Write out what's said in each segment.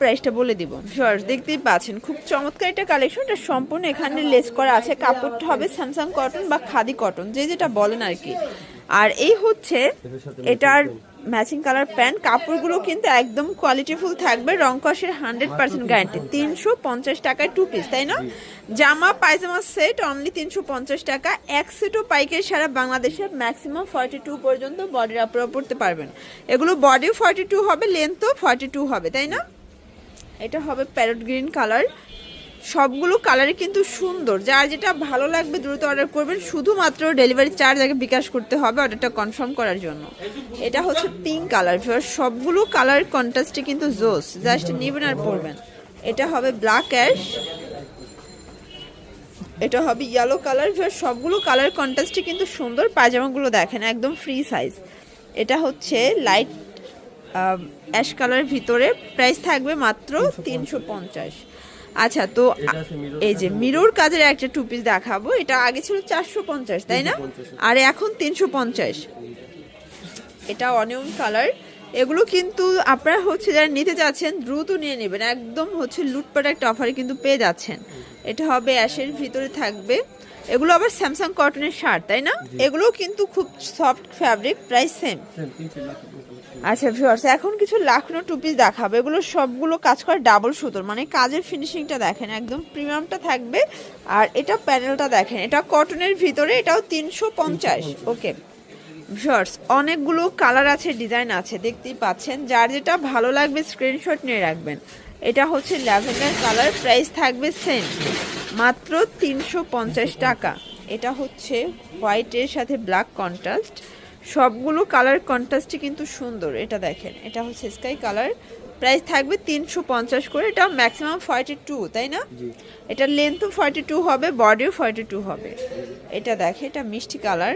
প্রাইসটা বলে দিব। ভিউয়ার্স দেখতেই পাচ্ছেন, খুব চমৎকার একটা কালেকশন এটা সম্পূর্ণ এখানে লেস করা আছে। কাপড়টা হবে স্যামসাং কটন বা খাদি কটন যে যেটা বলেন আর কি। আর এই হচ্ছে এটার ম্যাচিং কালার প্যান্ট কাপড়গুলো কিন্তু একদম কোয়ালিটিফুল থাকবে। রং কষের হান্ড্রেড পার্সেন্ট গ্যারান্টি তিনশো পঞ্চাশ টাকায় টু পিস তাই না? জামা, পায়জামা সেট অনলি তিনশো পঞ্চাশ টাকা। এক সেটও পাইকারি সারা বাংলাদেশের ম্যাক্সিমাম ফর্টি টু পর্যন্ত বডির আপনারা পড়তে পারবেন। এগুলো বডিও ফর্টি টু হবে লেন্থও ফর্টি টু হবে, তাই না? এটা হবে প্যারট গ্রিন কালার সবগুলো কালারই কিন্তু সুন্দর। যার যেটা ভালো লাগবে দ্রুত অর্ডার করবেন। শুধুমাত্র ডেলিভারি চার্জ আগে বিকাশ করতে হবে অর্ডারটা কনফার্ম করার জন্য। এটা হচ্ছে পিঙ্ক কালার সবগুলো কালার কন্ট্রাস্টে কিন্তু জোস জাস্ট নেবেন আর পরবেন। এটা হবে ব্ল্যাক অ্যাশ এটা হবে ইয়েলো কালার সবগুলো কালার কন্ট্রাস্টে কিন্তু সুন্দর। পায়জামাগুলো দেখেন একদম ফ্রি সাইজ এটা হচ্ছে লাইট অ্যাশ কালারের ভিতরে প্রাইস থাকবে মাত্র তিনশো পঞ্চাশ। আচ্ছা তো এই যে মিরর কাজের একটা টু পিস দেখাবো। এটা আগে ছিল চারশো পঞ্চাশ তাই না? আর এখন তিনশো পঞ্চাশ। এটা অনিয়ন কালার এগুলো কিন্তু আপনারা হচ্ছে যারা নিতে যাচ্ছেন দ্রুত নিয়ে নেবেন। একদম হচ্ছে লুটপাট একটা অফারে কিন্তু পেয়ে যাচ্ছেন। এটা হবে অ্যাশের ভিতরে থাকবে। এগুলো আবার স্যামসাং কটনের শার্ট তাই না? এগুলো কিন্তু খুব সফট ফ্যাব্রিক প্রাইস সেম আচ্ছা ভিউয়ার্স এখন কিছু লাখনো টু পিস দেখাবো। এগুলো সবগুলো কাজ করে ডাবল সুতোর মানে কাজের ফিনিশিংটা দেখেন একদম প্রিমিয়ামটা থাকবে। আর এটা প্যানেলটা দেখেন এটা কটনের ভিতরে এটাও তিনশো পঞ্চাশ। ওকে। ভিউয়ার্স অনেকগুলো কালার আছে ডিজাইন আছে দেখতেই পাচ্ছেন। যার যেটা ভালো লাগবে স্ক্রিনশট নিয়ে রাখবেন। এটা হচ্ছে ল্যাভেন্ডার কালার প্রাইস থাকবে সেম মাত্র তিনশো পঞ্চাশ টাকা। এটা হচ্ছে হোয়াইটের সাথে ব্ল্যাক কন্ট্রাস্ট। সবগুলো কালার কন্ট্রাস্টই কিন্তু সুন্দর এটা দেখেন। এটা হচ্ছে স্কাই কালার। প্রাইস থাকবে তিনশো পঞ্চাশ করে এটা ম্যাক্সিমাম ফর্টি টু তাই না? এটা লেন্থও ফর্টি টু হবে বডিও ফর্টি টু হবে। এটা দেখে এটা মিষ্টি কালার।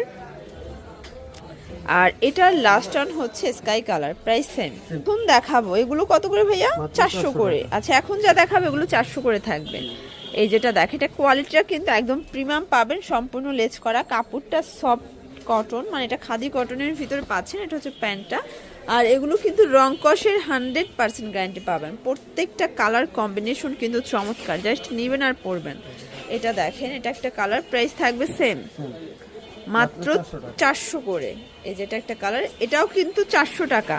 আর এটার লাস্ট অন হচ্ছে স্কাই কালার প্রাইস সেম এখন দেখাবো এগুলো কত করে ভাইয়া? চারশো করে। আচ্ছা এখন যা দেখাবো এগুলো চারশো করে থাকবে। এই যেটা দেখে এটা কোয়ালিটিটা কিন্তু একদম প্রিমিয়াম পাবেন। সম্পূর্ণ লেজ করা। কাপড়টা সফট কটন মানে এটা খাদি কটনের ভিতরে পাচ্ছেন এটা হচ্ছে প্যান্টটা। আর এগুলো কিন্তু রং কষের হান্ড্রেড পার্সেন্ট গ্যারান্টি পাবেন। প্রত্যেকটা কালার কম্বিনেশন কিন্তু চমৎকার। জাস্ট নেবেন আর পরবেন। এটা দেখেন এটা একটা কালার প্রাইস থাকবে সেম মাত্র চারশো করে। এই যেটা একটা কালার এটাও কিন্তু চারশো টাকা।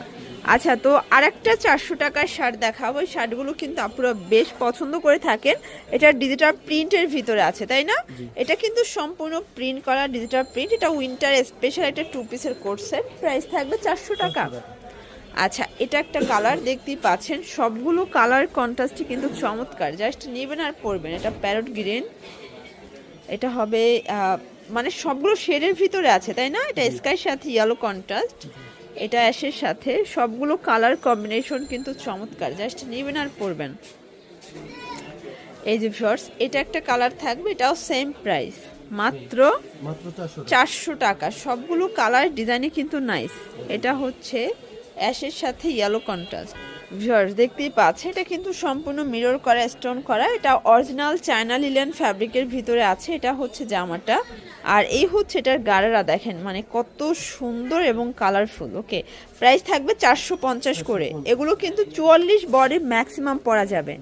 আচ্ছা তো আরেকটা চারশো টাকার শার্ট দেখাবো। ওই শার্টগুলো কিন্তু আপনারা বেশ পছন্দ করে থাকেন। এটা ডিজিটাল প্রিন্টের ভিতরে আছে তাই না? এটা কিন্তু সম্পূর্ণ প্রিন্ট করা ডিজিটাল প্রিন্ট এটা উইন্টার স্পেশাল একটা টু পিসের কোর্স সেট প্রাইস থাকবে চারশো টাকা। আচ্ছা এটা একটা কালার দেখতেই পাচ্ছেন। সবগুলো কালার কন্ট্রাস্টই কিন্তু চমৎকার। জাস্ট নেবেন আর পরবেন। এটা প্যারট গ্রিন এটা হবে মানে সবগুলো শেডের ভিতরে আছে তাই না? এটা স্কাইয়ের সাথে ইয়েলো কন্ট্রাস্ট এটা অ্যাশের সাথে। সবগুলো কালার কম্বিনেশন কিন্তু চমৎকার। জাস্ট নেবেন আর পরবেন। এই যে শর্টস এটা একটা কালার থাকবে, এটাও সেম প্রাইস মাত্র চারশো টাকা। সবগুলো কালার ডিজাইনে কিন্তু নাইস এটা হচ্ছে অ্যাশের সাথে ইয়েলো কন্ট্রাস্ট ভিউয়ার্স দেখতেই পাচ্ছে এটা কিন্তু সম্পূর্ণ মিরর করা স্টোন করা। এটা অরিজিনাল চায়না লিলেন ফ্যাব্রিকের ভিতরে আছে এটা হচ্ছে জামাটা। আর এই হচ্ছে এটার গাড়ারা দেখেন মানে কত সুন্দর এবং কালারফুল ওকে প্রাইস থাকবে চারশো পঞ্চাশ করে। এগুলো কিন্তু চুয়াল্লিশ বডি ম্যাক্সিমাম পরা যাবে।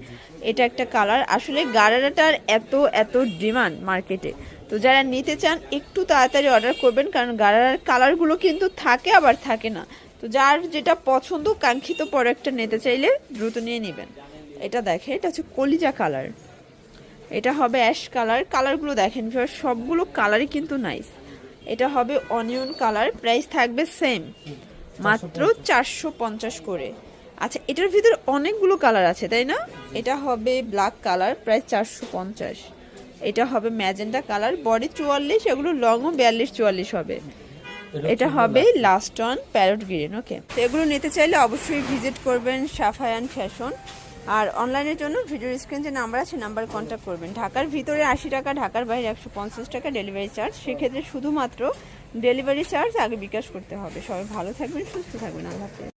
এটা একটা কালার আসলে গাড়ারাটার এত এত ডিমান্ড মার্কেটে তো যারা নিতে চান একটু তাড়াতাড়ি অর্ডার করবেন কারণ গাড়ার কালারগুলো কিন্তু থাকে আবার থাকে না। তো যার যেটা পছন্দ, কাঙ্ক্ষিত প্রোডাক্টটা নিতে চাইলে দ্রুত নিয়ে নেবেন। এটা দেখে, এটা হচ্ছে কলিজা কালার। এটা হবে অ্যাশ কালার। কালারগুলো দেখেন ভিউয়ার সবগুলো কালারই কিন্তু নাইস এটা হবে অনিয়ন কালার। প্রাইস থাকবে সেম মাত্র চারশো পঞ্চাশ করে। আচ্ছা এটার ভিতরে অনেকগুলো কালার আছে, তাই না? এটা হবে ব্ল্যাক কালার প্রাইস চারশো পঞ্চাশ। এটা হবে ম্যাজেন্টা কালার বডি চুয়াল্লিশ, এগুলো লংও বিয়াল্লিশ, চুয়াল্লিশ হবে। এটা হবে last one parrot green okay তো এগুলো নিতে চাইলে অবশ্যই ভিজিট করবেন সাফায়ান ফ্যাশন আর অনলাইনের জন্য ভিডিও স্ক্রিন যে নাম্বার আছে নাম্বার কন্ট্যাক্ট করবেন। ঢাকার ভিতরে আশি টাকা ঢাকার বাইরে একশো পঞ্চাশ টাকা ডেলিভারি চার্জ সেক্ষেত্রে শুধুমাত্র ডেলিভারি চার্জ আগে বিকাশ করতে হবে। সবাই ভালো থাকবেন সুস্থ থাকবেন আল্লাহ